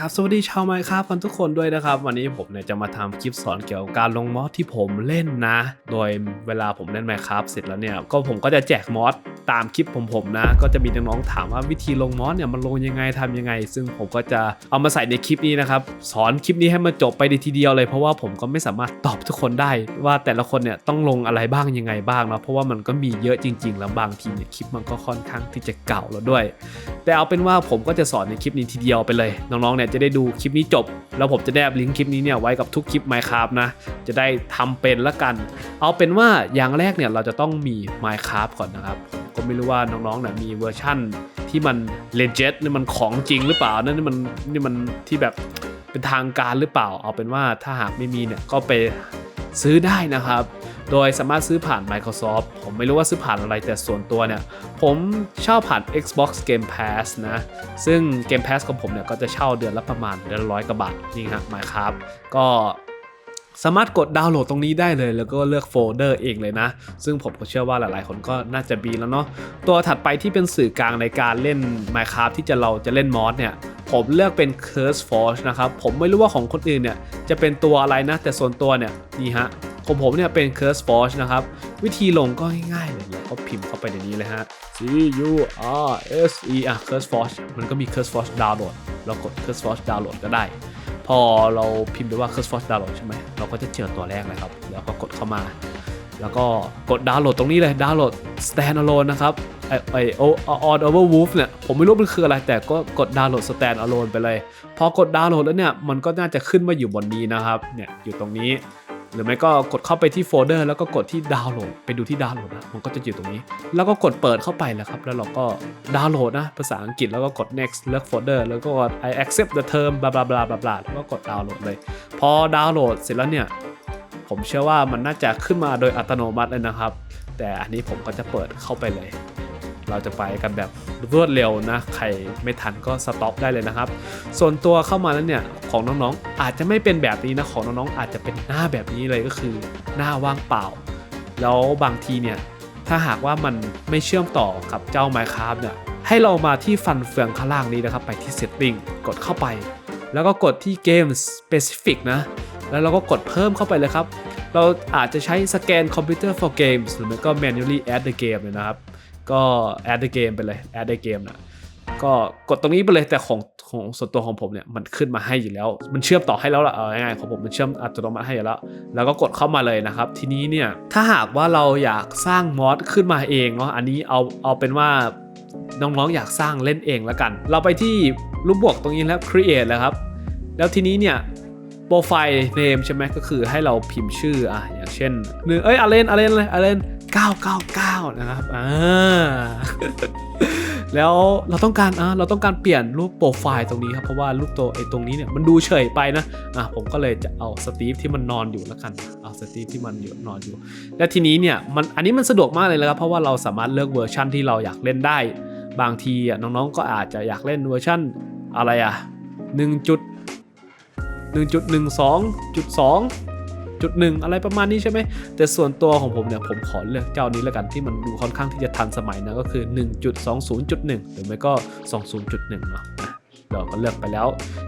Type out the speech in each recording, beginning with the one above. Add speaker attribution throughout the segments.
Speaker 1: ครับสวัสดีชาวไมค์ครับกันทุกคนด้วยนะครับ วันนี้ผมเนี่ยจะมาทำคลิปสอนเกี่ยวกับการลงมอสที่ผมเล่นนะ โดยเวลาผมเล่นไมค์ครับเสร็จแล้วเนี่ยก็ผมก็จะแจกมอสตามคลิปผมผมนะ ก็จะมีน้องๆถามว่าวิธีลงมอสเนี่ยมันลงยังไงทำยังไง ซึ่งผมก็จะเอามาใส่ในคลิปนี้นะครับสอนคลิปนี้ให้มันจบไปในทีเดียวเลย เพราะว่าผมก็ไม่สามารถตอบทุกคนได้ ว่าแต่ละคนเนี่ยต้องลงอะไรบ้างยังไงบ้างเนาะเพราะว่ามันก็มีเยอะจริง ๆ แล้วบางทีเนี่ยคลิปมันก็ค่อนข้างที่จะเก่าแล้วด้วย แต่เอาเป็นว่าผมก็จะสอนในคลิปนี้ทีเดียวไปเลยน้องๆเนี่ยจะได้ดูคลิปนี้จบ แล้วผมจะแนบลิงก์คลิปนี้เนี่ยไว้กับทุกคลิป Minecraft นะ จะได้ทำเป็นละกัน เอาเป็นว่าอย่างแรกเนี่ยเราจะต้องมี Minecraft ก่อนนะครับก็ไม่รู้ว่าน้องๆเนี่ยมีเวอร์ชั่นที่มัน legit นี่มันของจริงหรือเปล่านั่นนี่มันนี่มันที่แบบเป็นทางการหรือเปล่า เอาเป็นว่าถ้าหากไม่มีเนี่ยก็ไปซื้อได้นะครับ โดยสามารถซื้อผ่าน Microsoft ผมไม่รู้ว่าซื้อผ่านอะไรแต่ส่วนตัวเนี่ย ผมเช่าผ่าน Xbox Game Pass นะ ซึ่ง Game Pass ของผมเนี่ยก็จะเช่าเดือนละประมาณเดือนละร้อยกว่าบาทนี่ครับ Minecraft ก็สามารถกดดาวน์โหลดตรงนี้ได้เลย แล้วก็เลือกโฟลเดอร์เองเลยนะ ซึ่งผมก็เชื่อว่าหลายๆ คนก็น่าจะบีแล้วเนาะตัวถัดไปที่เป็นสื่อกลางในการเล่น Minecraft ที่จะเราจะเล่นมอสเนี่ย ผมเลือกเป็น Curse Forge นะครับ ผมไม่รู้ว่าของคนอื่นเนี่ยจะเป็นตัวอะไรนะ แต่ส่วนตัวเนี่ยนี่ฮะ ของผมเนี่ยเป็น Curse Forge นะครับ วิธีลงก็ง่ายๆเลยเราก็พิมพ์เข้าไปในนี้เลยฮะ C U R S E อะ Curse Forge มันก็มี Curse Forge ดาวน์โหลดเรากด Curse Forge ดาวน์โหลดก็ได้ พอเราพิมพ์ไปว่า Curse Forge ดาวน์โหลดใช่ไหมเราก็จะเจอตัวแรกเลยครับ แล้วก็กดเข้ามา แล้วก็กดดาวน์โหลดตรงนี้เลยดาวน์โหลด stand alone นะครับไอไอโอ on over wolf เนี่ยผมไม่รู้มันคืออะไรแต่ก็กดดาวน์โหลด stand alone ไปเลย พอกดดาวน์โหลดแล้วเนี่ย มันก็น่าจะขึ้นมาอยู่บนนี้นะครับเนี่ยอยู่ตรงนี้ หรือไม่ก็กดเข้าไปที่โฟลเดอร์แล้วก็กดที่ดาวน์โหลดไปดูที่ดาวน์โหลดนะมันก็จะอยู่ตรงนี้ แล้วก็กดเปิดเข้าไปแล้วครับ แล้วเราก็ดาวน์โหลดนะภาษาอังกฤษแล้วก็กด next เลือกโฟลเดอร์แล้วก็กด I accept the term บลาบลาบลาบลาบลาแล้วก็กดดาวน์โหลดเลย พอดาวน์โหลดเสร็จแล้วเนี่ยผมเชื่อว่ามันน่าจะขึ้นมาโดยอัตโนมัติเลยนะครับ แต่อันนี้ผมก็จะเปิดเข้าไปเลย เราจะไปกันแบบรวดเร็วนะ ใครไม่ทันก็สต็อปได้เลยนะครับ ส่วนตัวเข้ามาแล้วเนี่ยของน้องๆ อาจจะไม่เป็นแบบนี้นะ ของน้องๆ อาจจะเป็นหน้าแบบนี้เลยก็คือหน้าว่างเปล่า แล้วบางทีเนี่ยถ้าหากว่ามันไม่เชื่อมต่อกับเจ้า Minecraft เนี่ยให้เรามาที่ฟันเฟืองข้างล่างนี้นะครับ ไปที่ Setting กดเข้าไป แล้วก็กดที่ Game Specific นะ แล้วเราก็กดเพิ่มเข้าไปเลยครับ เราอาจจะใช้สแกน Computer for Games หรือไม่ก็ manually add the game เลยนะครับ ก็ add the game ไปเลย add the game นะก็กดตรงนี้ไปเลยแต่ของของส่วนตัวของผมเนี่ยมันขึ้นมาให้อยู่แล้ว มันเชื่อมต่อให้แล้วล่ะเอาง่ายๆของผมมันเชื่อมอัตโนมัติให้แล้ว แล้วก็กดเข้ามาเลยนะครับ ทีนี้เนี่ยถ้าหากว่าเราอยากสร้างมอดขึ้นมาเองเนาะอันนี้เอาเอาเป็นว่าน้องๆอยากสร้างเล่นเองแล้วกัน เราไปที่รูปบวกตรงนี้แล้ว create แล้วครับ แล้วทีนี้เนี่ยโปรไฟล์เนมใช่ไหมก็คือให้เราพิมพ์ชื่ออะอย่างเช่นหนึ่งเอ้ยอาเลนอาเลนเลยอาเลน 999 นะครับอ่าแล้วเราต้องการอ่าเราต้องการเปลี่ยนรูปโปรไฟล์ตรงนี้ครับ เพราะว่ารูปตัวไอ้ตรงนี้เนี่ยมันดูเฉยไปนะอะผมก็เลยจะเอาสตีฟที่มันนอนอยู่แล้วกันเอาสตีฟที่มันอยู่นอนอยู่ และทีนี้เนี่ยมันอันนี้มันสะดวกมากเลยนะครับเพราะว่าเราสามารถเลือกเวอร์ชันที่เราอยากเล่นได้ บางทีอะน้องๆก็อาจจะอยากเล่นเวอร์ชันอะไรอะ1.1.12.2 จุดหนึ่งอะไรประมาณนี้ใช่ไหม แต่ส่วนตัวของผมเนี่ยผมขอเลือกเจ้านี้แล้วกันที่มันดูค่อนข้างที่จะทันสมัยนะก็คือ 1.20.1 หรือไม่ก็ 20.1 เนาะเราก็เลือกไปแล้ว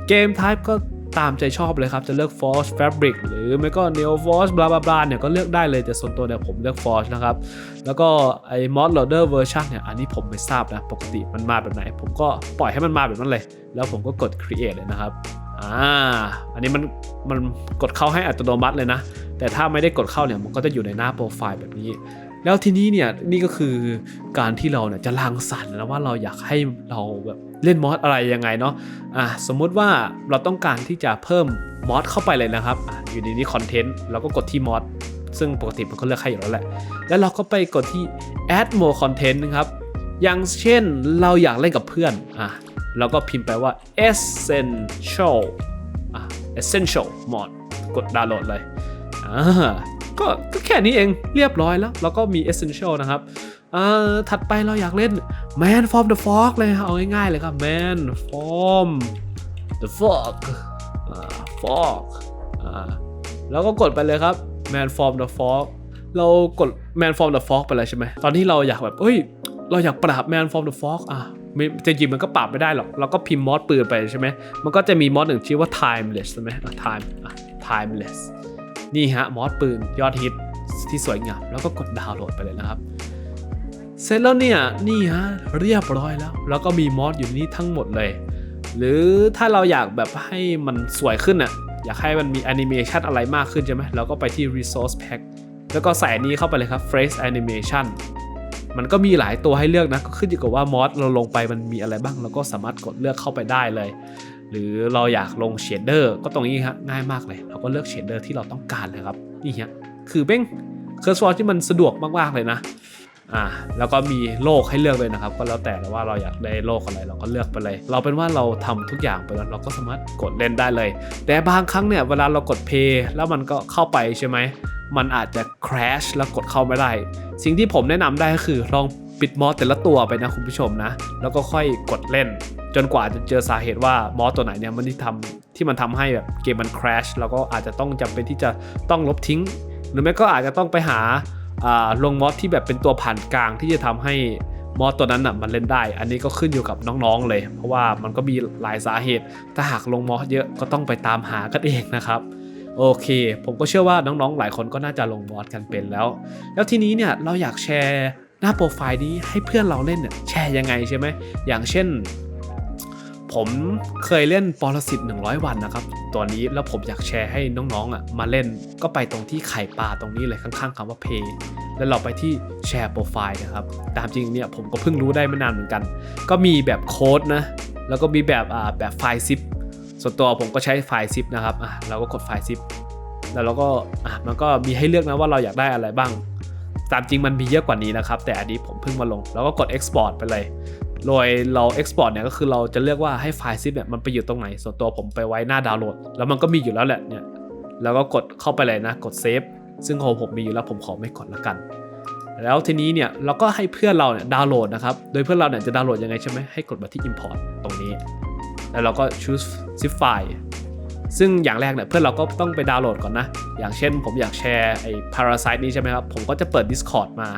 Speaker 1: เกมไทป์ก็ตามใจชอบเลยครับ จะเลือก Force Fabric หรือไม่ก็ Neo Force บลาบลาบลาเนี่ยก็เลือกได้เลยแต่ส่วนตัวเนี่ยผมเลือก Force นะครับ แล้วก็ไอ้ Mod Loader Version เนี่ยอันนี้ผมไม่ทราบนะ ปกติมันมาแบบไหน ผมก็ปล่อยให้มันมาแบบนั้นเลย แล้วผมก็กด Create เลยนะครับ อ่าอันนี้มันมันกดเข้าให้อัตโนมัติเลยนะ แต่ถ้าไม่ได้กดเข้าเนี่ยมันก็จะอยู่ในหน้าโปรไฟล์แบบนี้ แล้วทีนี้เนี่ยนี่ก็คือการที่เราเนี่ยจะรังสรรค์นะว่าเราอยากให้เราแบบเล่นมอสอะไรยังไงเนาะอะสมมุติว่าเราต้องการที่จะเพิ่มมอสเข้าไปเลยนะครับออยู่ในนี้คอนเทนต์เราก็กดที่มอสซึ่งปกติมันก็เลือกให้อยู่แล้วแหละ แล้วเราก็ไปกดที่ add more content นะครับ อย่างเช่นเราอยากเล่นกับเพื่อน อะ เราก็พิมพ์ไปว่า essential essential mod กดดาวน์โหลดเลยก็ก็แค่นี้เองเรียบร้อยแล้ว แล้วก็มี essential นะครับถัดไปเราอยากเล่น man from the fog เลยเอาง่ายๆเลยครับ man from the fog fog แล้วก็กดไปเลยครับ man from the fog เรากด man from the fog ไปเลยใช่ไหม ตอนที่เราอยากแบบ เอ้ย เราอยากปราบ man from the fog อะ จะจริงมันก็ปรับไม่ได้หรอก เราก็พิมพ์มอดปืนไปใช่ไหมมันก็จะมีมอดหนึ่งชื่อว่า timeless ใช่ไหมอะ time อะ timeless นี่ฮะมอดปืนยอดฮิตที่สวยงาม แล้วก็กดดาวน์โหลดไปเลยนะครับ เสร็จแล้วเนี่ย นี่ฮะเรียบร้อยแล้ว แล้วก็มีมอดอยู่นี่ทั้งหมดเลย หรือถ้าเราอยากแบบให้มันสวยขึ้นอะอยากให้มันมีแอนิเมชันอะไรมากขึ้นใช่ไหมเราก็ไปที่ resource pack แล้วก็ใส่นนี้เข้าไปเลยครับ phrase animation มันก็มีหลายตัวให้เลือกนะก็ขึ้นอยู่กับว่ามอสเราลงไปมันมีอะไรบ้างเราก็สามารถกดเลือกเข้าไปได้เลย หรือเราอยากลงเชดเดอร์ก็ตรงนี้ฮะง่ายมากเลย เราก็เลือกเชดเดอร์ที่เราต้องการเลยครับนี่ฮะคือเบ้งเคอร์สวอที่มันสะดวกมากๆเลยนะ อ่าแล้วก็มีโลกให้เลือกเลยนะครับ ก็แล้วแต่ว่าเราอยากได้โลกอะไรเราก็เลือกไปเลย เราเป็นว่าเราทำทุกอย่างไปแล้วเราก็สามารถกดเล่นได้เลย แต่บางครั้งเนี่ยเวลาเรากด play แล้วมันก็เข้าไปใช่ไหมมันอาจจะ crash แล้วกดเข้าไม่ได้ สิ่งที่ผมแนะนำได้ก็คือลองปิดมอสแต่ละตัวไปนะคุณผู้ชมนะ แล้วก็ค่อยกดเล่น จนกว่าจะเจอสาเหตุว่ามอสตัวไหนเนี่ยมันที่ทำที่มันทำให้แบบเกมมัน crash แล้วก็อาจจะต้องจำเป็นที่จะต้องลบทิ้ง หรือไม่ก็อาจจะต้องไปหา ลงมอสที่แบบเป็นตัวผ่านกลางที่จะทำให้มอสตัวนั้นอะมันเล่นได้ อันนี้ก็ขึ้นอยู่กับน้องๆเลย เพราะว่ามันก็มีหลายสาเหตุ ถ้าหากลงมอสเยอะก็ต้องไปตามหากันเองนะครับโอเค ผมก็เชื่อว่าน้องๆ หลายคนก็น่าจะลงมอสกันเป็นแล้ว แล้วทีนี้เนี่ยเราอยากแชร์หน้าโปรไฟล์นี้ให้เพื่อนเราเล่นเนี่ยแชร์ยังไงใช่ไหมอย่างเช่น ผมเคยเล่นปรสิต100 วันนะครับ ตัวนี้แล้วผมอยากแชร์ให้น้องๆอะมาเล่นก็ไปตรงที่ไข่ปลาตรงนี้เลยข้างๆคำว่า Pay แล้วเราไปที่แชร์โปรไฟล์นะครับ ตามจริงเนี่ยผมก็เพิ่งรู้ได้ไม่นานเหมือนกัน ก็มีแบบโค้ดนะ แล้วก็มีแบบอ่าแบบไฟล์ซิปส่วนตัวผมก็ใช้ไฟล์ซิปนะครับอะเราก็กดไฟล์ซิปแล้วเราก็อะมันก็มีให้เลือกนะว่าเราอยากได้อะไรบ้างตามจริงมันมีเยอะกว่านี้นะครับ แต่อันนี้ผมเพิ่งมาลง แล้วก็กด export ไปเลย โดยเรา export เนี่ยก็คือเราจะเลือกว่าให้ไฟล์ซิปเนี่ยมันไปอยู่ตรงไหน ส่วนตัวผมไปไว้หน้าดาวน์โหลด แล้วมันก็มีอยู่แล้วแหละเนี่ยแล้วก็กดเข้าไปเลยนะ กดเซฟซึ่งของผมมีอยู่แล้วผมขอไม่กดละกัน แล้วทีนี้เนี่ยเราก็ให้เพื่อนเราเนี่ยดาวน์โหลดนะครับ โดยเพื่อนเราเนี่ยจะดาวน์โหลดยังไงใช่ไหมให้กดมาที่ import ตรงนี้ แล้วเราก็ choose zip file ซึ่งอย่างแรกเนี่ยเพื่อนเราก็ต้องไปดาวน์โหลดก่อนนะ อย่างเช่นผมอยากแชร์ไอ้ Parasite นี้ใช่ไหมครับ ผมก็จะเปิด Discord มา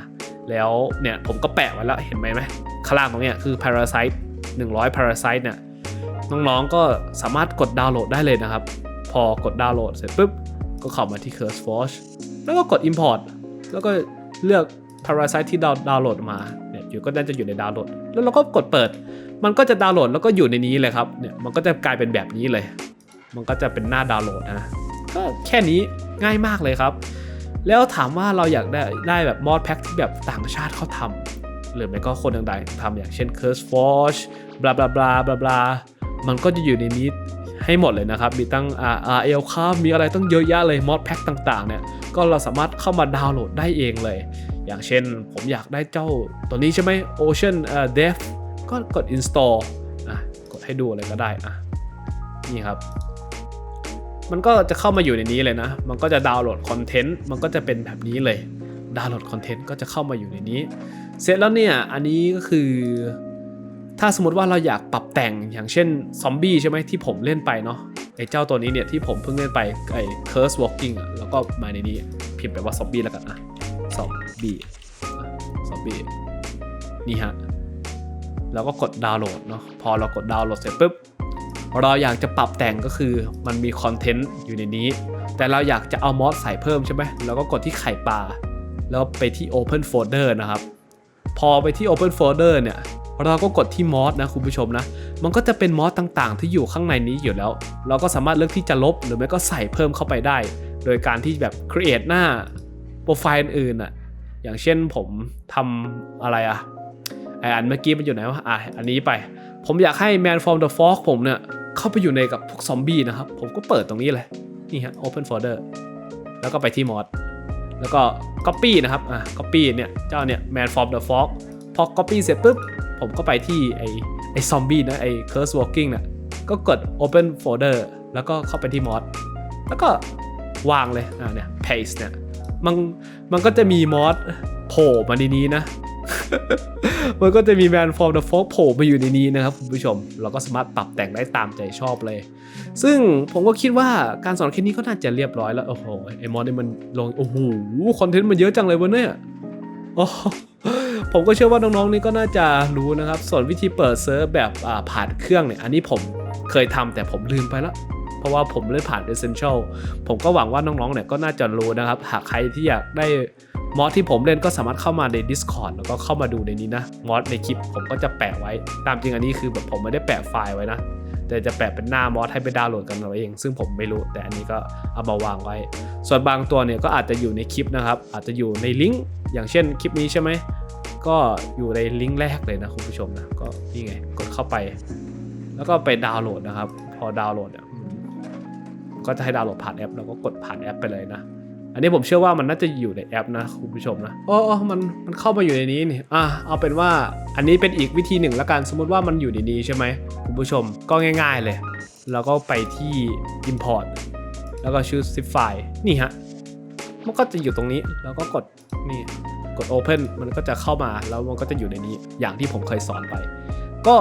Speaker 1: แล้วเนี่ยผมก็แปะไว้แล้วเห็นไหมไหมข้างล่างตรงเนี้ยคือ Parasite 100 Parasite เนี่ยน้องๆก็สามารถกดดาวน์โหลดได้เลยนะครับ พอกดดาวน์โหลดเสร็จปุ๊บ ก็เข้ามาที่ CurseForge แล้วก็กด Import แล้วก็เลือก Parasite ที่ดาวดาวน์โหลดมาเนี่ยอยู่ก็น่าจะอยู่ในดาวน์โหลด แล้วเราก็กดเปิด มันก็จะดาวน์โหลดแล้วก็อยู่ในนี้เลยครับเนี่ยมันก็จะกลายเป็นแบบนี้เลย มันก็จะเป็นหน้าดาวน์โหลดนะก็แค่นี้ง่ายมากเลยครับ แล้วถามว่าเราอยากได้ได้แบบมอดแพ็กที่แบบต่างชาติเขาทำหรือไม่ก็คนต่างๆทำอย่างเช่น Curse Forge บลาบลาบลาบลาบลามันก็จะอยู่ในนี้ให้หมดเลยนะครับ มีตั้ง RL ครับมีอะไรต้องเยอะแยะเลยมอดแพ็กต่างๆ เนี่ย ก็เราสามารถเข้ามาดาวน์โหลดได้เองเลย อย่างเช่นผมอยากได้เจ้าตัวนี้ใช่ไหม Ocean เอ่อ Dev ก็กด install อะกดให้ดูอะไรก็ได้อะนี่ครับ มันก็จะเข้ามาอยู่ในนี้เลยนะ มันก็จะดาวน์โหลดคอนเทนต์ มันก็จะเป็นแบบนี้เลย ดาวน์โหลดคอนเทนต์ก็จะเข้ามาอยู่ในนี้ เสร็จแล้วเนี่ย อันนี้ก็คือ ถ้าสมมติว่าเราอยากปรับแต่งอย่างเช่นซอมบี้ใช่ไหมที่ผมเล่นไปเนาะ ไอ้เจ้าตัวนี้เนี่ยที่ผมเพิ่งเล่นไปไอ้ Curse Walking อะ แล้วก็มาในนี้พิมพ์ไปว่าซอมบี้แล้วกันอะ ซอมบี้ ซอมบี้ นี่ฮะ แล้วก็กดดาวน์โหลดเนาะ พอเรากดดาวน์โหลดเสร็จปุ๊บ เราอยากจะปรับแต่งก็คือมันมีคอนเทนต์อยู่ในนี้ แต่เราอยากจะเอามอสใส่เพิ่มใช่ไหมเราก็กดที่ไข่ปลา แล้วไปที่ Open Folder นะครับ พอไปที่ Open Folder เนี่ยเราก็กดที่มอสนะคุณผู้ชมนะ มันก็จะเป็นมอสต่างๆ ที่อยู่ข้างในนี้อยู่แล้ว เราก็สามารถเลือกที่จะลบหรือไม่ก็ใส่เพิ่มเข้าไปได้ โดยการที่แบบ create หน้าโปรไฟล์อื่นๆอะ อย่างเช่นผมทำอะไรอะไออันเมื่อกี้มันอยู่ไหนวะ อะ อันนี้ไป ผมอยากให้ Man from the Fog ผมเนี่ย เข้าไปอยู่ในกับพวกซอมบี้นะครับ ผมก็เปิดตรงนี้เลย นี่ฮะ Open Folder แล้วก็ไปที่มอดแล้วก็ Copy นะครับ อะ Copy เนี่ย เจ้าเนี่ย Man from the Fog พอ Copy เสร็จปุ๊บ ผมก็ไปที่ไอไอซอมบี้นะ ไอ Curse Walking เนี่ยก็กด Open Folder แล้วก็เข้าไปที่มอดแล้วก็วางเลย อะเนี่ย Paste เนี่ย มัน มันก็จะมีมอดโผล่มาในนี้นะ มันก็จะมีแมนฟอร์มเดอะฟอกโผล่มาอยู่ในนี้นะครับคุณผู้ชม เราก็สามารถปรับแต่งได้ตามใจชอบเลย ซึ่งผมก็คิดว่าการสอนแค่นี้ก็น่าจะเรียบร้อยแล้ว โอ้โหไอมอนนี่มันลง โอ้โห คอนเทนต์มันเยอะจังเลยวะเนี่ยโอ้ผมก็เชื่อว่าน้องๆนี่ก็น่าจะรู้นะครับ ส่วนวิธีเปิดเซิร์ฟแบบผ่านเครื่องเนี่ย อันนี้ผมเคยทำแต่ผมลืมไปแล้วเพราะว่าผมเล่นผ่าน Essential ผมก็หวังว่าน้องๆเนี่ยก็น่าจะรู้นะครับ หากใครที่อยากได้ มอดที่ผมเล่นก็สามารถเข้ามาใน Discord แล้วก็เข้ามาดูในนี้นะมอดในคลิปผมก็จะแปะไว้ ตามจริงอันนี้คือแบบผมไม่ได้แปะไฟล์ไว้นะ แต่จะแปะเป็นหน้ามอดให้ไปดาวน์โหลดกันเอาเอง ซึ่งผมไม่รู้แต่อันนี้ก็เอามาวางไว้ ส่วนบางตัวเนี่ยก็อาจจะอยู่ในคลิปนะครับ อาจจะอยู่ในลิงก์อย่างเช่นคลิปนี้ใช่ไหมก็อยู่ในลิงก์แรกเลยนะคุณผู้ชมนะก็นี่ไงกดเข้าไป แล้วก็ไปดาวน์โหลดนะครับ พอดาวน์โหลดเนี่ยก็จะให้ดาวน์โหลดผ่านแอปแล้วก็กดผ่านแอปไปเลยนะ อันนี้ผมเชื่อว่ามันน่าจะอยู่ในแอปนะคุณผู้ชมนะอ๋ออ๋อมันมันเข้ามาอยู่ในนี้นี่อะเอาเป็นว่าอันนี้เป็นอีกวิธีหนึ่งละกันสมมติว่ามันอยู่ในนี้ใช่ไหมคุณผู้ชมก็ง่าย ๆเลย แล้วก็ไปที่ import แล้วก็ชื่อ zip file นี่ฮะมันก็จะอยู่ตรงนี้แล้วก็กดนี่กด open มันก็จะเข้ามาแล้วมันก็จะอยู่ในนี้อย่างที่ผมเคยสอนไป ก็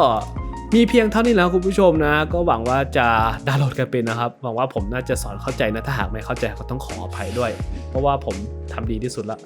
Speaker 1: มีเพียงเท่านี้แล้วคุณผู้ชมนะ ก็หวังว่าจะดาวน์โหลดกันเป็นนะครับ หวังว่าผมน่าจะสอนเข้าใจนะถ้าหากไม่เข้าใจก็ต้องขออภัยด้วย เพราะว่าผมทำดีที่สุดละ